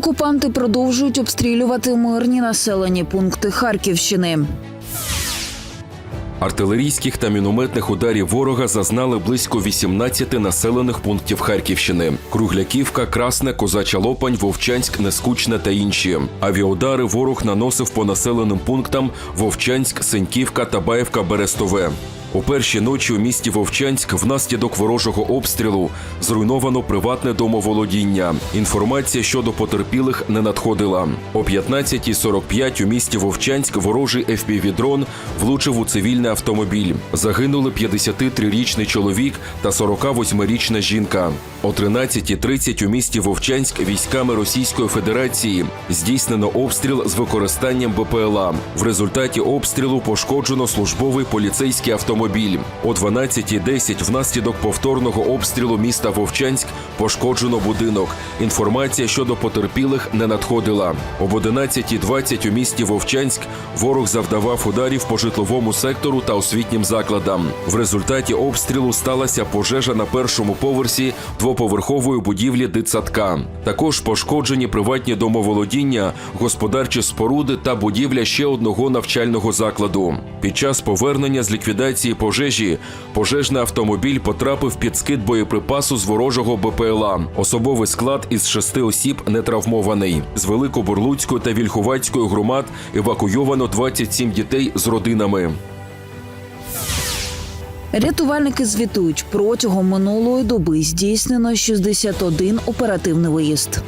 Окупанти продовжують обстрілювати мирні населені пункти Харківщини. Артилерійських та мінометних ударів ворога зазнали близько 18 населених пунктів Харківщини: Кругляківка, Красне, Козача Лопань, Вовчанськ, Нескучне та інші. Авіаудари ворог наносив по населеним пунктам Вовчанськ, Сеньківка, Табаєвка, Берестове. У перші ночі у місті Вовчанськ внаслідок ворожого обстрілу зруйновано приватне домоволодіння. Інформація щодо потерпілих не надходила. О 15.45 у місті Вовчанськ ворожий FPV-дрон влучив у цивільний автомобіль. Загинули 53-річний чоловік та 48-річна жінка. О 13.30 у місті Вовчанськ військами Російської Федерації здійснено обстріл з використанням БПЛА. В результаті обстрілу пошкоджено службовий поліцейський автомобіль. О 12.10 внаслідок повторного обстрілу міста Вовчанськ пошкоджено будинок. Інформація щодо потерпілих не надходила. Об 11.20 у місті Вовчанськ ворог завдавав ударів по житловому сектору та освітнім закладам. В результаті обстрілу сталася пожежа на першому поверсі двоповерхової будівлі дитсадка. Також пошкоджені приватні домоволодіння, господарчі споруди та будівля ще одного навчального закладу. Під час повернення з ліквідації пожежі пожежний автомобіль потрапив під скид боєприпасу з ворожого БПЛА. Особовий склад із шести осіб не травмований. З Великобурлуцької та Вільхувацької громад евакуйовано 27 дітей з родинами. Рятувальники звітують, протягом минулої доби здійснено 61 оперативний виїзд.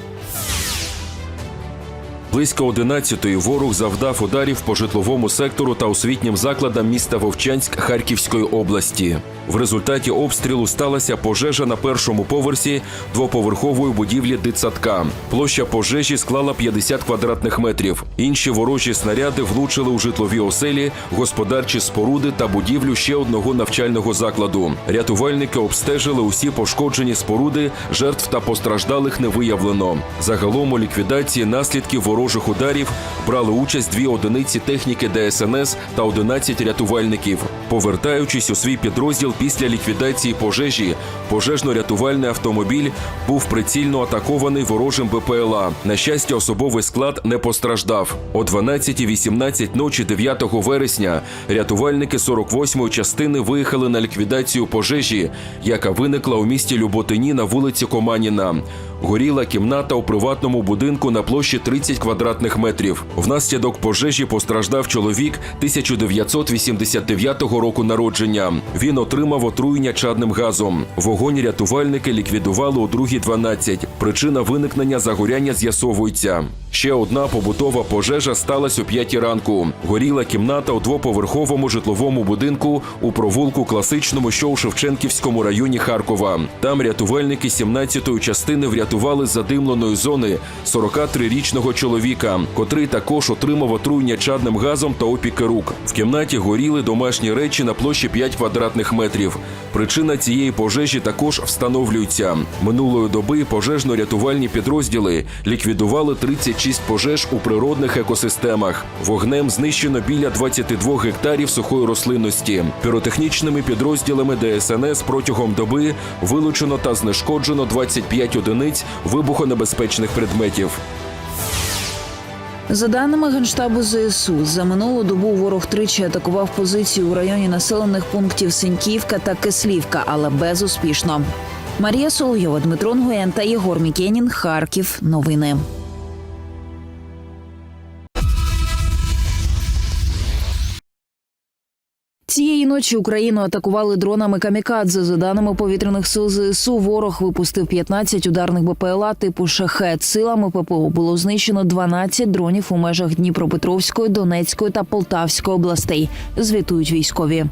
Близько 11-ї ворог завдав ударів по житловому сектору та освітнім закладам міста Вовчанськ Харківської області. В результаті обстрілу сталася пожежа на першому поверсі двоповерхової будівлі дитсадка. Площа пожежі склала 50 квадратних метрів. Інші ворожі снаряди влучили у житлові оселі, господарчі споруди та будівлю ще одного навчального закладу. Рятувальники обстежили усі пошкоджені споруди, жертв та постраждалих не виявлено. Загалом у ліквідації наслідків ворожих ударів брали участь дві одиниці техніки ДСНС та 11 рятувальників. Повертаючись у свій підрозділ після ліквідації пожежі, пожежно-рятувальний автомобіль був прицільно атакований ворожим БПЛА. На щастя, особовий склад не постраждав. О 12.18 ночі 9 вересня рятувальники 48-ї частини виїхали на ліквідацію пожежі, яка виникла у місті Люботині на вулиці Команіна. Горіла кімната у приватному будинку на площі 30 квадратних метрів. Внаслідок пожежі постраждав чоловік 1989 року народження. Він отримав отруєння чадним газом. Вогонь рятувальники ліквідували у 2.12. Причина виникнення загоряння з'ясовується. Ще одна побутова пожежа сталася о 5 ранку. Горіла кімната у двоповерховому житловому будинку у провулку класичному, що у Шевченківському районі Харкова. Там рятувальники 17-ї частини врятували з задимленої зони 43-річного чоловіка, котрий також отримав отруєння чадним газом та опіки рук. В кімнаті горіли домашні речі на площі 5 квадратних метрів. Причина цієї пожежі також встановлюється. Минулої доби пожежно-рятувальні підрозділи ліквідували 36 пожеж у природних екосистемах. Вогнем знищено біля 22 гектарів сухої рослинності. Піротехнічними підрозділами ДСНС протягом доби вилучено та знешкоджено 25 одиниць вибухонебезпечних предметів. За даними Генштабу ЗСУ, за минулу добу ворог тричі атакував позиції у районі населених пунктів Синьківка та Кислівка, але безуспішно. Марія Соловйова, Дмитро Нгуєн та Єгор Мікенін. Харків. Новини. Цієї ночі Україну атакували дронами камікадзе. За даними повітряних сил ЗСУ, ворог випустив 15 ударних БПЛА типу шахет. Силами ППО було знищено 12 дронів у межах Дніпропетровської, Донецької та Полтавської областей. Звітують військові.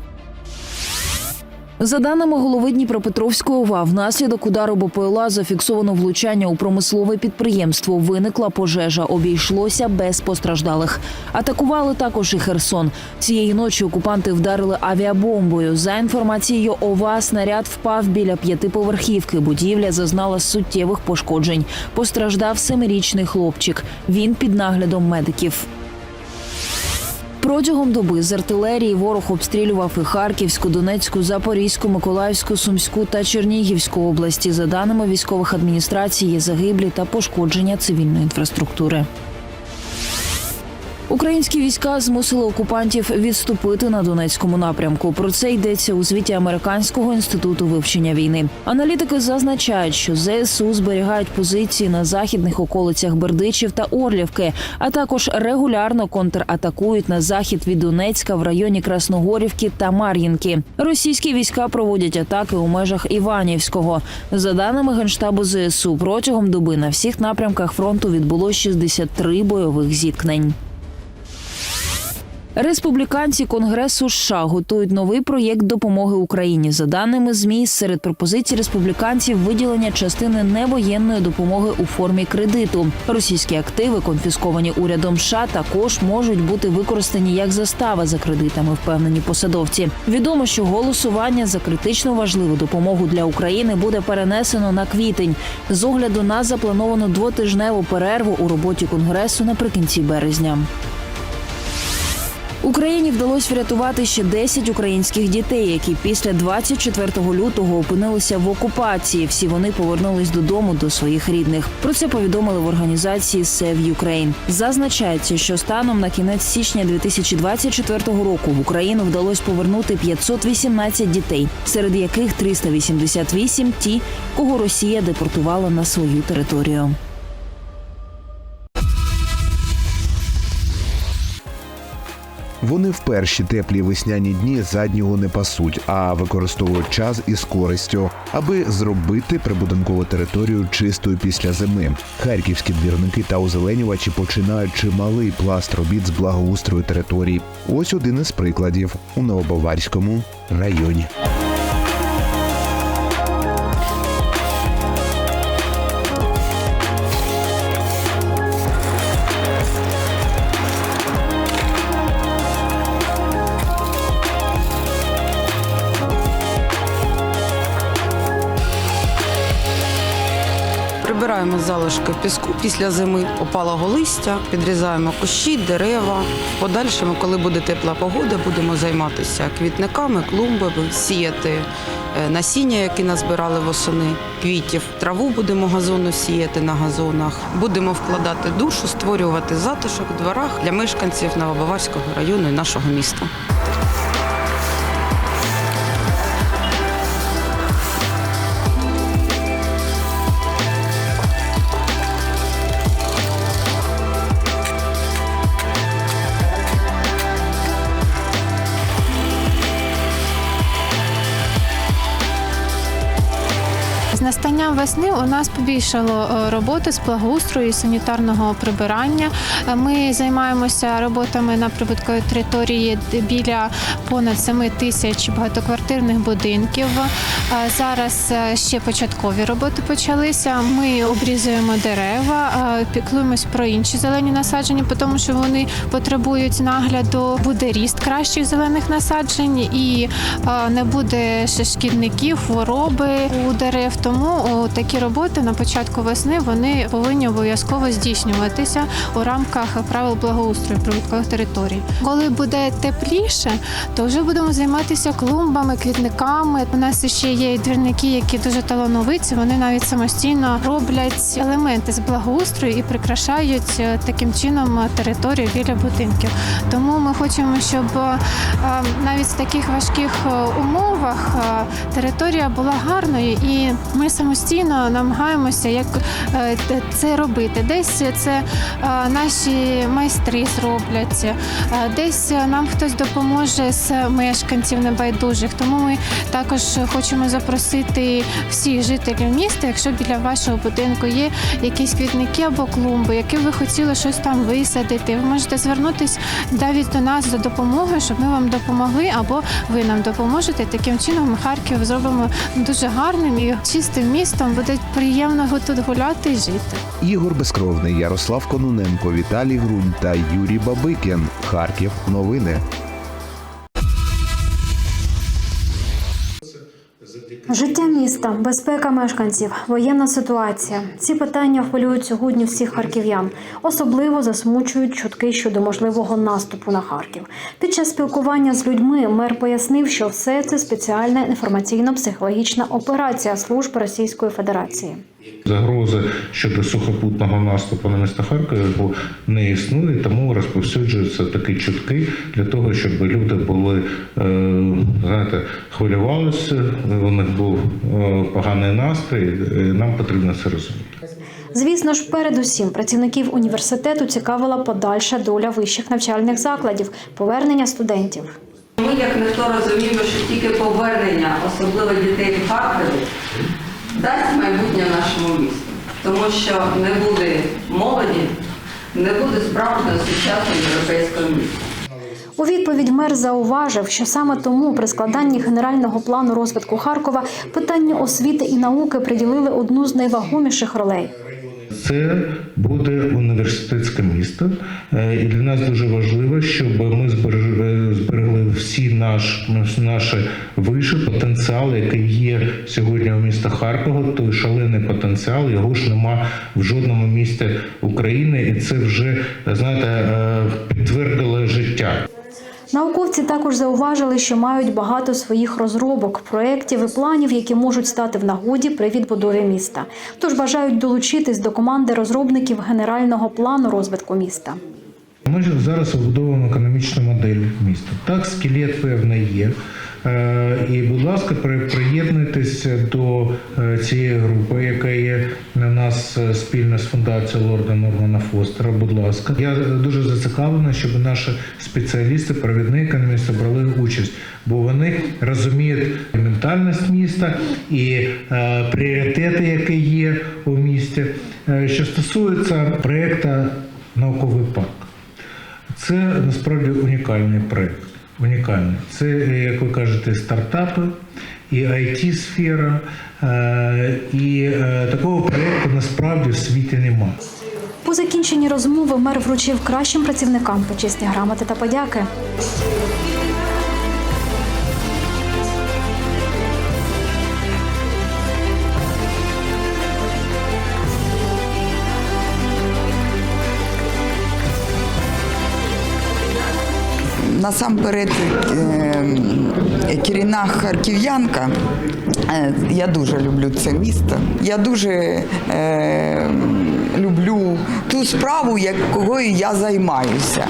За даними голови Дніпропетровської ОВА, внаслідок удару БПЛА зафіксовано влучання у промислове підприємство. Виникла пожежа. Обійшлося без постраждалих. Атакували також і Херсон. Цієї ночі окупанти вдарили авіабомбою. За інформацією ОВА, снаряд впав біля п'ятиповерхівки. Будівля зазнала суттєвих пошкоджень. Постраждав семирічний хлопчик. Він під наглядом медиків. Протягом доби з артилерії ворог обстрілював і Харківську, Донецьку, Запорізьку, Миколаївську, Сумську та Чернігівську області. За даними військових адміністрацій, є загиблі та пошкодження цивільної інфраструктури. Українські війська змусили окупантів відступити на Донецькому напрямку. Про це йдеться у звіті Американського інституту вивчення війни. Аналітики зазначають, що ЗСУ зберігають позиції на західних околицях Бердичів та Орлівки, а також регулярно контратакують на захід від Донецька в районі Красногорівки та Мар'їнки. Російські війська проводять атаки у межах Іванівського. За даними генштабу ЗСУ, протягом доби на всіх напрямках фронту відбулось 63 бойових зіткнень. Республіканці Конгресу США готують новий проєкт допомоги Україні. За даними ЗМІ, серед пропозицій республіканців виділення частини невоєнної допомоги у формі кредиту. Російські активи, конфісковані урядом США, також можуть бути використані як застава за кредитами, впевнені посадовці. Відомо, що голосування за критично важливу допомогу для України буде перенесено на квітень з огляду на заплановану двотижневу перерву у роботі конгресу наприкінці березня. Україні вдалося врятувати ще 10 українських дітей, які після 24 лютого опинилися в окупації. Всі вони повернулись додому до своїх рідних. Про це повідомили в організації Save Ukraine. Зазначається, що станом на кінець січня 2024 року в Україну вдалося повернути 518 дітей, серед яких 388 – ті, кого Росія депортувала на свою територію. Вони в перші теплі весняні дні заднього не пасуть, а використовують час із користю, аби зробити прибудинкову територію чистою після зими. Харківські двірники та озеленювачі починають чималий пласт робіт з благоустрою територій. Ось один із прикладів у Новобаварському районі. Прибираємо залишки піску після зими, опалого листя, підрізаємо кущі, дерева. В подальшому, коли буде тепла погода, будемо займатися квітниками, клумбами, сіяти е, насіння, які назбирали восени, квітів, траву будемо газону сіяти на газонах. Будемо вкладати душу, створювати затишок в дворах для мешканців Новобаварського району і нашого міста. Весни у нас побільшало е, роботи з благоустрою і санітарного прибирання. Е, Ми займаємося роботами на прибутковій території біля понад 7 тисяч багатоквартирних будинків. Е, Зараз ще початкові роботи почалися. Ми обрізуємо дерева, піклуємось про інші зелені насадження, тому що вони потребують нагляду. Буде ріст кращих зелених насаджень і не буде шкідників, хвороби у дерев. Тому такі роботи на початку весни вони повинні обов'язково здійснюватися у рамках правил благоустрою прибуткових територій. Коли буде тепліше, то вже будемо займатися клумбами, квітниками. У нас ще є двірники, які дуже талановиті. Вони навіть самостійно роблять елементи з благоустрою і прикрашають е, таким чином територію біля будинків. Тому ми хочемо, щоб е, навіть в таких важких е, умовах територія була гарною, і ми самостійно намагаємося як е, це робити. Десь це е, наші майстри зроблять, е, десь нам хтось допоможе з мешканців небайдужих. Тому ми також хочемо запросити всіх жителів міста, якщо біля вашого будинку є якісь квітники або клумби, які ви хотіли щось там висадити. Ви можете звернутися навіть до нас за допомогою, щоб ми вам допомогли, або ви нам допоможете. Таким чином ми Харків зробимо дуже гарним і чистим містом. Буде приємно тут гуляти і жити. Ігор Безкровний, Ярослав Кононенко, Віталій Грунь та Юрій Бабикін. Харків. Новини. Життя міста, безпека мешканців, воєнна ситуація. Ці питання хвилюють сьогодні всіх харків'ян. Особливо засмучують чутки щодо можливого наступу на Харків. Під час спілкування з людьми мер пояснив, що все це спеціальна інформаційно-психологічна операція служб Російської Федерації. Загрози щодо сухопутного наступу на місто Харків його не існує, тому розповсюджуються такі чутки для того, щоб люди були е, знаєте, хвилювалися, у них був е, поганий настрій. е, Нам потрібно це розуміти. Звісно ж, передусім працівників університету цікавила подальша доля вищих навчальних закладів, повернення студентів. Ми, як ніхто розуміємо, що тільки повернення, особливо дітей в Харкові, дасть майбутнє нашому місту. Тому що не буде молоді, не буде справжнього сучасного європейського міста. У відповідь мер зауважив, що саме тому при складанні генерального плану розвитку Харкова питанню освіти і науки приділили одну з найвагоміших ролей. Це буде університетське місто, Е, і для нас дуже важливо, щоб ми збереж- е, всі наш, наші виші, потенціал, який є сьогодні у міста Харкова, той шалений потенціал, його ж нема в жодному місті України, і це вже знаєте е, підтвердило життя. Науковці також зауважили, що мають багато своїх розробок, проєктів і планів, які можуть стати в нагоді при відбудові міста. Тож бажають долучитись до команди розробників генерального плану розвитку міста. Ми зараз вибудовуємо економічну модель міста. Так, скелет певний є. Е, І, будь ласка, при- приєднуйтеся до е, цієї групи, яка є у нас е, спільно з фундацією Лорда Нормана Фостера. Будь ласка, я дуже зацікавлений, щоб наші спеціалісти, провідні економісти брали участь, бо вони розуміють ментальність міста і пріоритети, які є у місті. Що стосується проєкту науковий парк. Це насправді унікальний проєкт. Унікальний. Це, як ви кажете, стартапи і it сфера Е, І е, такого проєкту насправді в світі немає. По закінченні розмови мер вручив кращим працівникам почесні грамоти та подяки. Насамперед, е, керівна харків'янка. Е, Я дуже люблю це місто. Я дуже е, люблю ту справу, якою я займаюся.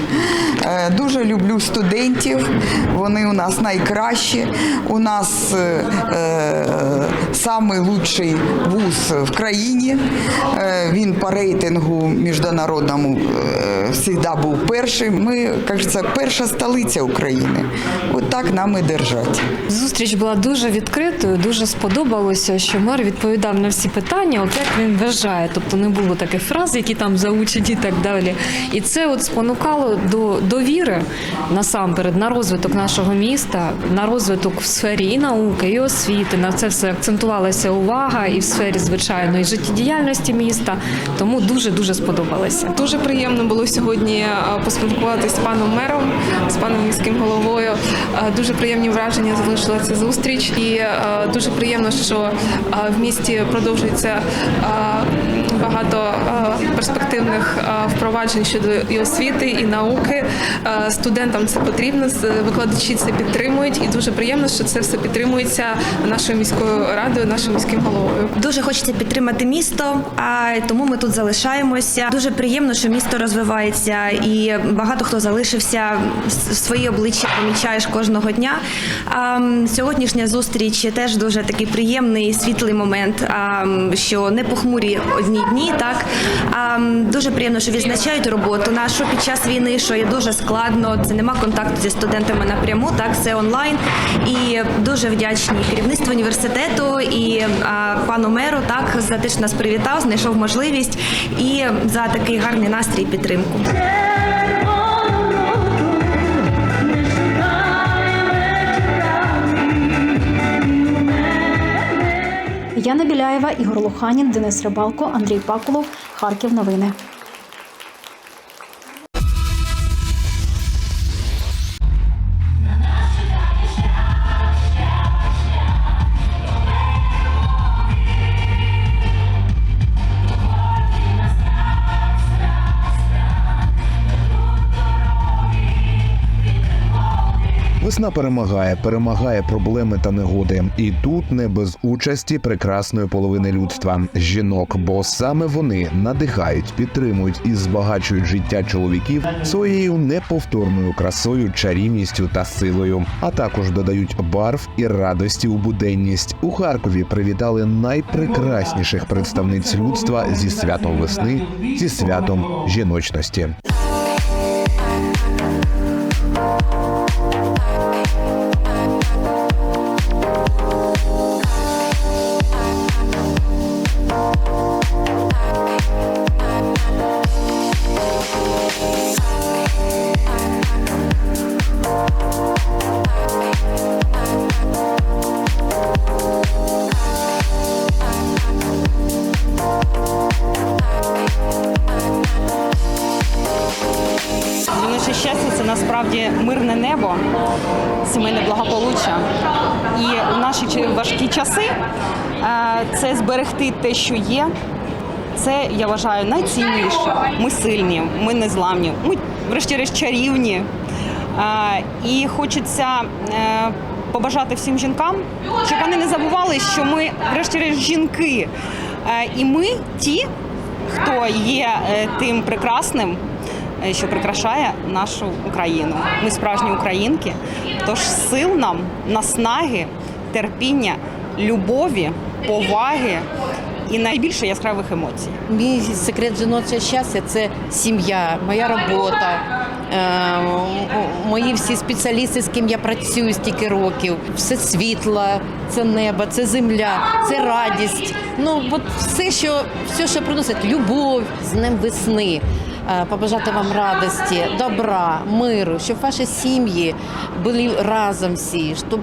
Е, дуже люблю студентів. Вони у нас найкращі. У нас е, е, самий вуз в країні. Е, він по рейтингу міжнародному е, завжди був перший. Ми, кажеться, перша столиця України. От так нам і держать. Зустріч була дуже відкритою, дуже сподобалося, що мер відповідав на всі питання, от як він вважає. Тобто не було таких фраз, які там заучені і так далі. І це от спонукало до довіри насамперед на розвиток нашого міста, на розвиток в сфері і науки, і освіти. На це все акцентувалася увага і в сфері звичайної життєдіяльності міста. Тому дуже дуже сподобалося. Дуже приємно було сьогодні поспілкуватися з паном мером, з паном міським головою. Е, Дуже приємні враження залишила ця зустріч, і е, дуже приємно, що е, в місті продовжується багато перспективних впроваджень щодо і освіти, і науки. Студентам це потрібно, викладачі це підтримують, і дуже приємно, що це все підтримується нашою міською радою, нашим міським головою. Дуже хочеться підтримати місто, а тому ми тут залишаємося. Дуже приємно, що місто розвивається, і багато хто залишився с- свої обличчя помічаєш кожного дня. Сьогоднішня зустріч теж дуже такий приємний світлий момент. Що не похмурі одні дні, так дуже приємно, що відзначають роботу нашу під час війни, що є дуже складно. Це нема контакту зі студентами напряму, так все онлайн. І дуже вдячні керівництву університету і пану меру так за те, що нас привітав, знайшов можливість і за такий гарний настрій і підтримку. Яна Біляєва, Ігор Луханін, Денис Рибалко, Андрій Пакулов. Харків. Новини. Весна перемагає, перемагає проблеми та негоди. І тут не без участі прекрасної половини людства жінок, бо саме вони надихають, підтримують і збагачують життя чоловіків своєю неповторною красою, чарівністю та силою, а також додають барв і радості у буденність. У Харкові привітали найпрекрасніших представниць людства зі святом весни, зі святом жіночності. Що є. Це я вважаю найцінніше. Ми сильні, ми незламні, ми, врешті-решт, чарівні. І хочеться е, побажати всім жінкам, щоб вони не забували, що ми, врешті-решт, жінки. Е, І ми ті, хто є е, тим прекрасним, що прикрашає нашу Україну. Ми справжні українки. Тож сил нам, наснаги, терпіння, любові, поваги і найбільше яскравих емоцій. Мій секрет жіночого щастя це сім'я, моя робота, е, мої всі спеціалісти, з ким я працюю стільки років. Все світло, це небо, це земля, це радість. Ну от все, що все, що приносить любов з ним весни. Е, Побажати вам радості, добра, миру, щоб ваші сім'ї були разом всі, щоб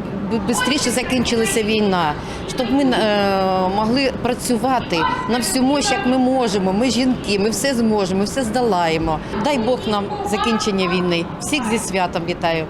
швидше закінчилася війна, щоб ми е, могли працювати на всю мощь, як ми можемо. Ми жінки, ми все зможемо, все здолаємо. Дай Бог нам закінчення війни. Всіх зі святом вітаю.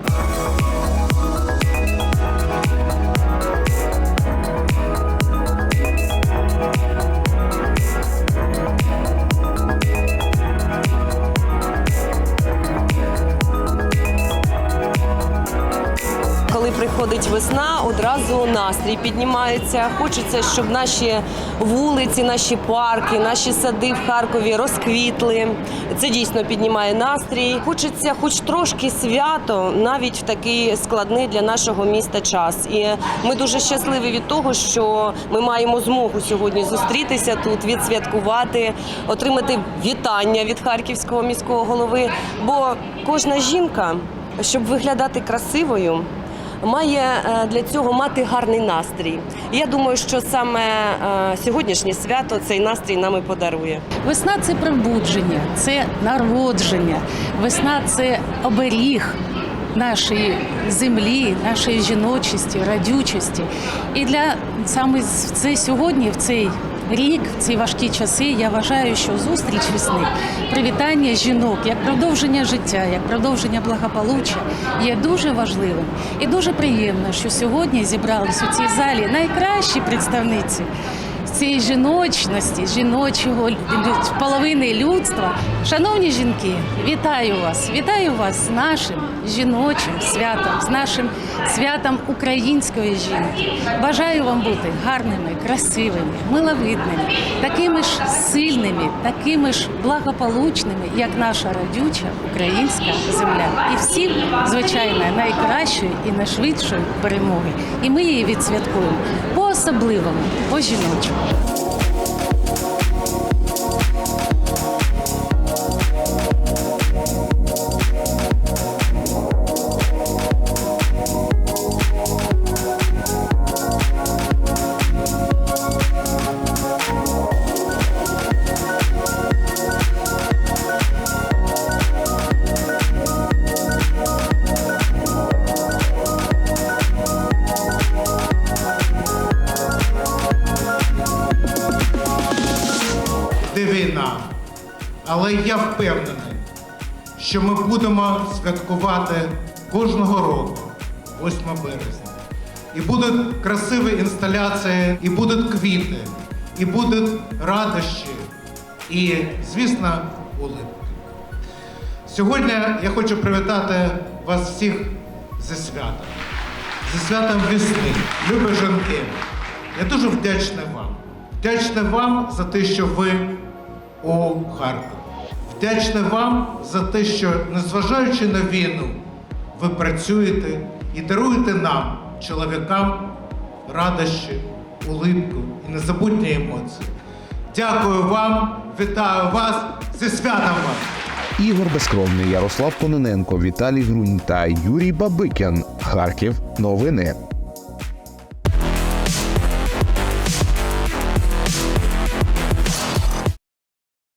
Приходить весна, одразу настрій піднімається. Хочеться, щоб наші вулиці, наші парки, наші сади в Харкові розквітли. Це дійсно піднімає настрій. Хочеться, хоч трошки свято, навіть в такий складний для нашого міста час. І ми дуже щасливі від того, що ми маємо змогу сьогодні зустрітися тут, відсвяткувати, отримати вітання від харківського міського голови. Бо кожна жінка, щоб виглядати красивою має е, для цього мати гарний настрій. Я думаю, що саме е, сьогоднішнє свято цей настрій нам і подарує. Весна це пробудження, це народження. Весна це оберіг нашої землі, нашої жіночості, радючості. І для саме це сьогодні, в цей рік, в ці важкі часи, я вважаю, що зустріч весни, привітання жінок як продовження життя, як продовження благополуччя є дуже важливим. І дуже приємно, що сьогодні зібрались у цій залі найкращі представниці цієї жіночності, жіночого половини людства. Шановні жінки, вітаю вас! Вітаю вас з нашим жіночим святом, з нашим святом української жінки. Бажаю вам бути гарними, красивими, миловидними, такими ж сильними, такими ж благополучними, як наша родюча українська земля. І всім, звичайно, найкращої і найшвидшої перемоги. І ми її відсвяткуємо по особливому, по жіночому. Будемо святкувати кожного року, 8 березня. І будуть красиві інсталяції, і будуть квіти, і будуть радощі, і, звісно, улипки. Сьогодні я хочу привітати вас всіх зі святом. зі святом весни, любі жінки. Я дуже вдячний вам. Вдячний вам за те, що ви у Харкові. Вдячний вам за те, що, незважаючи на війну, ви працюєте і даруєте нам, чоловікам, радощі, улипку і незабутні емоції. Дякую вам, вітаю вас зі святом вас! Ігор Безкровний, Ярослав Кононенко, Віталій Грунь та Юрій Бабикян. Харків. Новини.